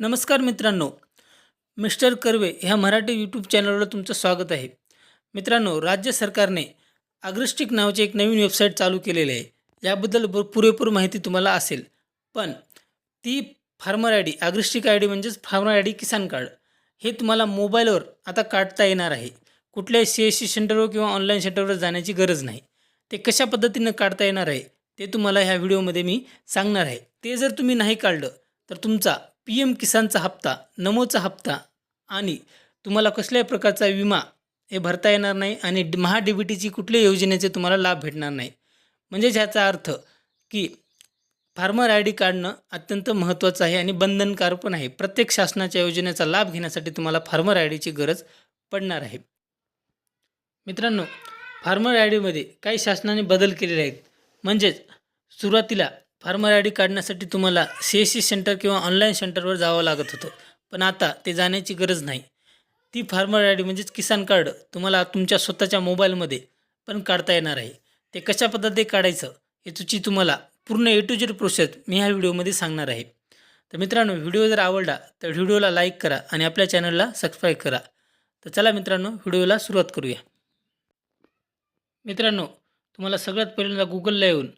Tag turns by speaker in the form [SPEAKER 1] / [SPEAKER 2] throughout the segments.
[SPEAKER 1] नमस्कार मित्रांनो मिस्टर कर्वे ह्या मराठी यूट्यूब चॅनलवर तुमचं स्वागत आहे. मित्रांनो राज्य सरकारने अग्रिस्टिक नावाची एक नवीन वेबसाईट चालू केलेली आहे. याबद्दल ब पुरेपूर माहिती तुम्हाला असेल. पण ती farmer I D AgriStack I D म्हणजेच farmer I D Kisan card हे तुम्हाला मोबाईलवर आता काढता येणार आहे. कुठल्याही सी एस सी सेंटरवर किंवा ऑनलाईन सेंटरवर जाण्याची गरज नाही. ते कशा पद्धतीनं काढता येणार आहे ते तुम्हाला ह्या व्हिडिओमध्ये मी सांगणार आहे. ते जर तुम्ही नाही काढलं तर तुमचा पी एम किसानचा हप्ता नमोचा हप्ता आणि तुम्हाला कसल्याही प्रकारचा विमा हे भरता येणार नाही आणि ड- महा डी बी टीची कुठल्याही योजनेचे तुम्हाला लाभ भेटणार नाही. म्हणजेच ह्याचा अर्थ की फार्मर आय डी काढणं अत्यंत महत्त्वाचं आहे आणि बंधनकार पण आहे. प्रत्येक शासनाच्या योजनेचा लाभ घेण्यासाठी तुम्हाला फार्मर आय डीची गरज पडणार आहे. मित्रांनो फार्मर आय डीमध्ये काही शासनाने बदल केलेले आहेत. म्हणजेच सुरुवातीला फार्मर आय डी काढण्यासाठी तुम्हाला सी एस सी सेंटर किंवा ऑनलाईन सेंटरवर जावं लागत होतं. पण आता ते जाण्याची गरज नाही. ती फार्मर आय डी म्हणजेच किसान कार्ड तुम्हाला तुमच्या स्वतःच्या मोबाईलमध्ये पण काढता येणार आहे. ते कशा पद्धतीने काढायचं याची तुम्हाला पूर्ण ए टू जेड प्रोसेस मी ह्या व्हिडिओमध्ये सांगणार आहे. तर मित्रांनो व्हिडिओ जर आवडला तर व्हिडिओला लाईक करा आणि आपल्या चॅनलला सबस्क्राईब करा. तर चला मित्रांनो व्हिडिओला सुरुवात करूया. मित्रांनो तुम्हाला सगळ्यात पहिल्यांदा गुगलला येऊन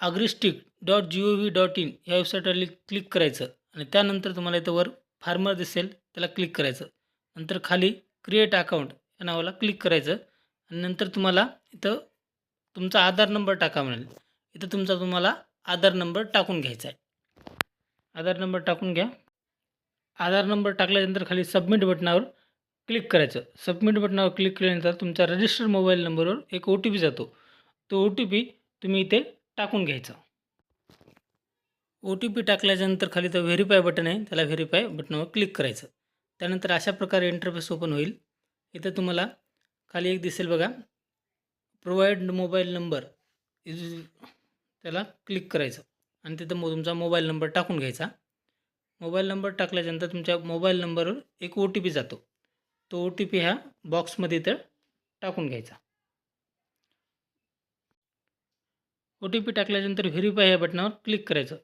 [SPEAKER 1] AgriStack dot G O V dot in या वेबसाईटवर क्लिक करायचं आणि त्यानंतर तुम्हाला इथं वर फार्मर दिसेल त्याला क्लिक करायचं. नंतर खाली क्रिएट अकाउंट या नावाला क्लिक करायचं आणि नंतर तुम्हाला इथं तुमचा आधार नंबर टाका म्हणेल. इथं तुमचा तुम्हाला आधार नंबर टाकून घ्यायचा आहे. आधार नंबर टाकून घ्या. आधार नंबर टाकल्यानंतर खाली सबमिट बटनावर क्लिक करायचं. सबमिट बटनावर क्लिक केल्यानंतर तुमच्या रजिस्टर्ड मोबाईल नंबरवर एक ओ टी पी जातो. तो ओ टी पी तुम्ही इथे टाकून घ्यायचा. ओ टी पी टाकल्याच्यानंतर खाली तर व्हेरीफाय बटन आहे. त्याला व्हेरीफाय बटनावर क्लिक करायचं. त्यानंतर अशा प्रकारे इंटरफेस ओपन होईल. इथं तुम्हाला खाली एक दिसेल बघा. प्रोव्हाइड मोबाईल नंबर त्याला क्लिक करायचं. आणि तिथं मग तुमचा मोबाईल नंबर टाकून घ्यायचा. मोबाईल नंबर टाकल्याच्यानंतर तुमच्या मोबाईल नंबरवर एक ओ टी पी जातो. तो ओ टी पी ह्या बॉक्समध्ये इथं टाकून घ्यायचा. ओ टी पी टाकल्यानंतर व्हेरीफाय ह्या बटनावर क्लिक करायचं.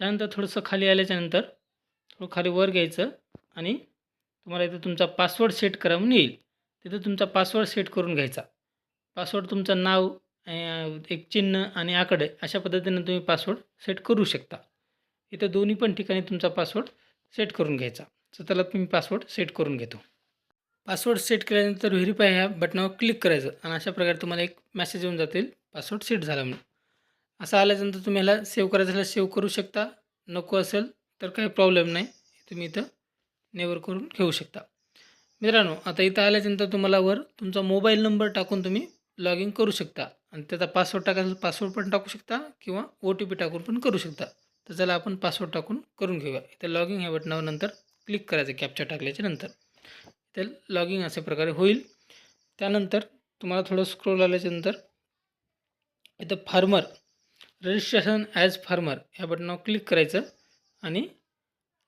[SPEAKER 1] त्यानंतर थोडंसं खाली आल्याच्यानंतर थोडं खाली वर घ्यायचं आणि तुम्हाला इथं तुमचा पासवर्ड सेट करा म्हणून येईल. तिथं तुमचा पासवर्ड सेट करून घ्यायचा. पासवर्ड तुमचं नाव एक चिन्ह आणि आकडे अशा पद्धतीनं तुम्ही पासवर्ड सेट करू शकता. इथं दोन्ही पण ठिकाणी तुमचा पासवर्ड सेट करून घ्यायचा. तर त्याला तुम्ही पासवर्ड सेट करून घेतो. पासवर्ड सेट केल्यानंतर व्हेरीफाय ह्या बटनावर क्लिक करायचं आणि अशा प्रकारे तुम्हाला एक मेसेज येऊन जातील पासवर्ड सेट झाला म्हणून. असं आल्यानंतर तुम्ही ह्याला सेव्ह करायचं ह्याला सेव्ह करू शकता. नको असेल तर काही प्रॉब्लेम नाही. तुम्ही इथं नेवर करून घेऊ शकता. मित्रांनो आता इथं आल्याच्यानंतर तुम्हाला वर तुमचा मोबाईल नंबर टाकून तुम्ही लॉग इन करू शकता. आणि त्याचा पासवर्ड टाकायचा पासवर्ड पण टाकू शकता किंवा ओ टी पी टाकून पण करू शकता. तर त्याला आपण पासवर्ड टाकून करून घेऊया. इथं लॉग इन ह्या बटनावर नंतर क्लिक करायचं कॅप्चर टाकल्याच्या नंतर. इथे लॉग इन अशा प्रकारे होईल. त्यानंतर तुम्हाला थोडं स्क्रोल आल्याच्यानंतर इथं फार्मर रजिस्ट्रेशन ॲज फार्मर ह्या बटनावर क्लिक करायचं आणि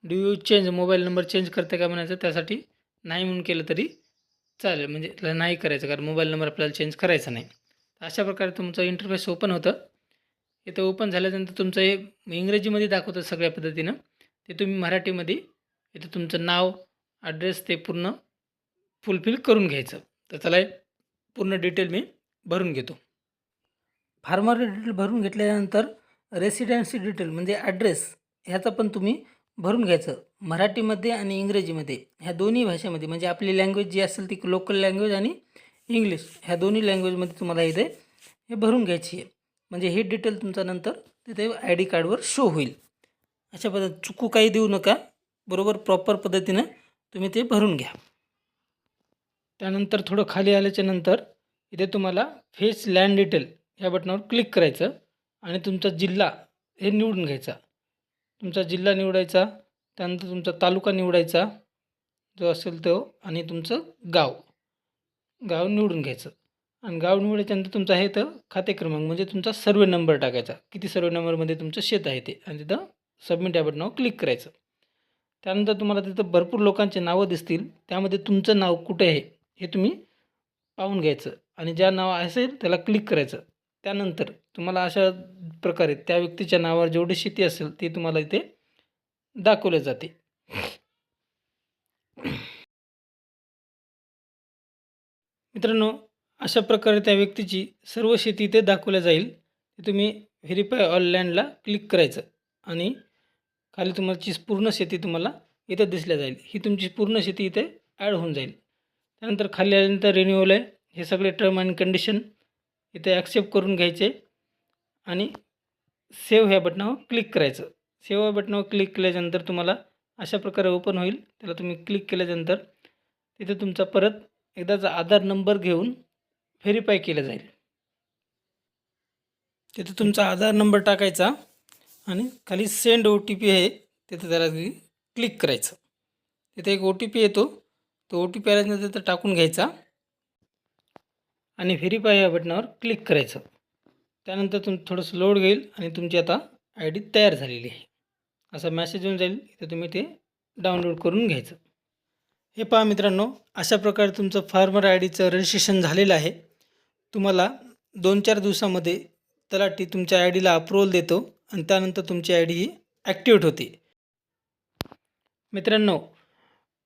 [SPEAKER 1] do you change mobile number change करते का म्हणायचं त्यासाठी नाही म्हणून केलं तरी चालेल. म्हणजे त्याला नाही करायचं कारण मोबाईल नंबर आपल्याला चेंज करायचा नाही. तर अशा प्रकारे तुमचं इंटरफेस ओपन होतं. इथं ओपन झाल्यानंतर तुमचं हे इंग्रजीमध्ये दाखवतं सगळ्या पद्धतीनं. ते तुम्ही मराठीमध्ये इथं तुमचं नाव ॲड्रेस ते पूर्ण फुलफिल करून घ्यायचं. तर चला पूर्ण डिटेल मी भरून घेतो. फार्मर डिटेल भरून घेतल्यानंतर रेसिडेन्सी डिटेल म्हणजे ॲड्रेस ह्याचं पण तुम्ही भरून घ्यायचं. मराठीमध्ये आणि इंग्रजीमध्ये ह्या दोन्ही भाषेमध्ये म्हणजे आपली लँग्वेज जी असेल ती लोकल लँग्वेज आणि इंग्लिश ह्या दोन्ही लँग्वेजमध्ये तुम्हाला इथे हे भरून घ्यायची आहे. म्हणजे हे डिटेल तुमचा नंतर तिथे आय डी कार्डवर शो होईल. अशा पद्धत चुकू काही देऊ नका. बरोबर प्रॉपर पद्धतीनं तुम्ही ते भरून घ्या. त्यानंतर थोडं खाली आल्याच्यानंतर इथे तुम्हाला फेस लँड डिटेल ह्या बटनावर क्लिक करायचं आणि तुमचा जिल्हा हे निवडून घ्यायचा. तुमचा जिल्हा निवडायचा त्यानंतर तुमचा तालुका निवडायचा जो असेल तो आणि तुमचं गाव. गाव निवडून घ्यायचं. आणि गाव निवडायच्यानंतर तुमचा आहे तर खाते क्रमांक म्हणजे तुमचा सर्वे नंबर टाकायचा. किती सर्वे नंबरमध्ये तुमचं शेत आहे ते. आणि तिथं सबमिट या बटनावर क्लिक करायचं. त्यानंतर तुम्हाला तिथं भरपूर लोकांचे नावं दिसतील. त्यामध्ये तुमचं नाव कुठे आहे हे तुम्ही पाहून घ्यायचं. आणि ज्या नाव असेल त्याला क्लिक करायचं. त्यानंतर तुम्हाला अशा प्रकारे त्या व्यक्तीच्या नावावर जेवढी शेती असेल ती तुम्हाला इथे दाखवले जाते. मित्रांनो अशा प्रकारे त्या व्यक्तीची सर्व शेती इथे दाखवल्या जाईल. तुम्ही व्हेरीफाय ऑल लँडला क्लिक करायचं आणि खाली तुमची पूर्ण शेती तुम्हाला इथे दिसल्या जाईल. ही तुमची पूर्ण शेती इथे ॲड होऊन जाईल. त्यानंतर खाली आल्यानंतर रिन्यूअल आहे हे सगळे टर्म अँड कंडिशन इथे ॲक्सेप्ट करून घ्यायचे. आणि सेव्ह ह्या बटनावर क्लिक करायचं. सेव्ह या बटनावर क्लिक केल्याच्यानंतर तुम्हाला अशा प्रकारे ओपन होईल. त्याला तुम्ही क्लिक केल्याच्यानंतर तिथे तुमचा परत एकदाचा आधार नंबर घेऊन व्हेरीफाय केलं जाईल. तिथे तुमचा आधार नंबर टाकायचा आणि खाली सेंड ओ टी पी आहे तिथे त्याला क्लिक करायचं. तिथे एक ओ टी पी येतो. तो ओ टी पी आल्यानंतर टाकून घ्यायचा. आणि व्हेरीफाय या बटनावर क्लिक करायचं. त्यानंतर तुम थोडंसं लोड घेईल आणि तुमची आता आय डी तयार झालेली आहे. असा मॅसेज येऊन जाईल तर तुम्ही ते डाउनलोड करून घ्यायचं. हे पहा मित्रांनो अशा प्रकारे तुमचं फार्मर आय डीचं रजिस्ट्रेशन झालेलं आहे. तुम्हाला दोन चार दिवसामध्ये तलाठी तुमच्या आय डीला अप्रुव्हल देतो आणि त्यानंतर तुमची आय डी ही ॲक्टिवेट होते. मित्रांनो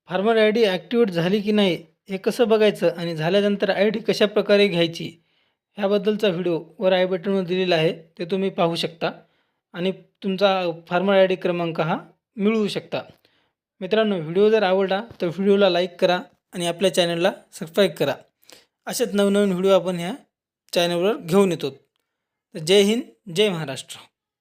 [SPEAKER 1] फार्मर आय डी ॲक्टिवेट झाली की नाही हे कसं बघायचं आणि झाल्यानंतर आय डी कशा प्रकारे घ्यायची ह्याबद्दलचा व्हिडिओ वर आय बटनवर दिलेला आहे ते तुम्ही पाहू शकता. आणि तुमचा फार्मर आय डी क्रमांक हा मिळवू शकता. मित्रांनो व्हिडिओ जर आवडला तर व्हिडिओला लाईक करा आणि आपल्या चॅनलला सबस्क्राईब करा. असेच नवनवीन व्हिडिओ आपण ह्या चॅनलवर घेऊन येतो. तर जय हिंद जय महाराष्ट्र.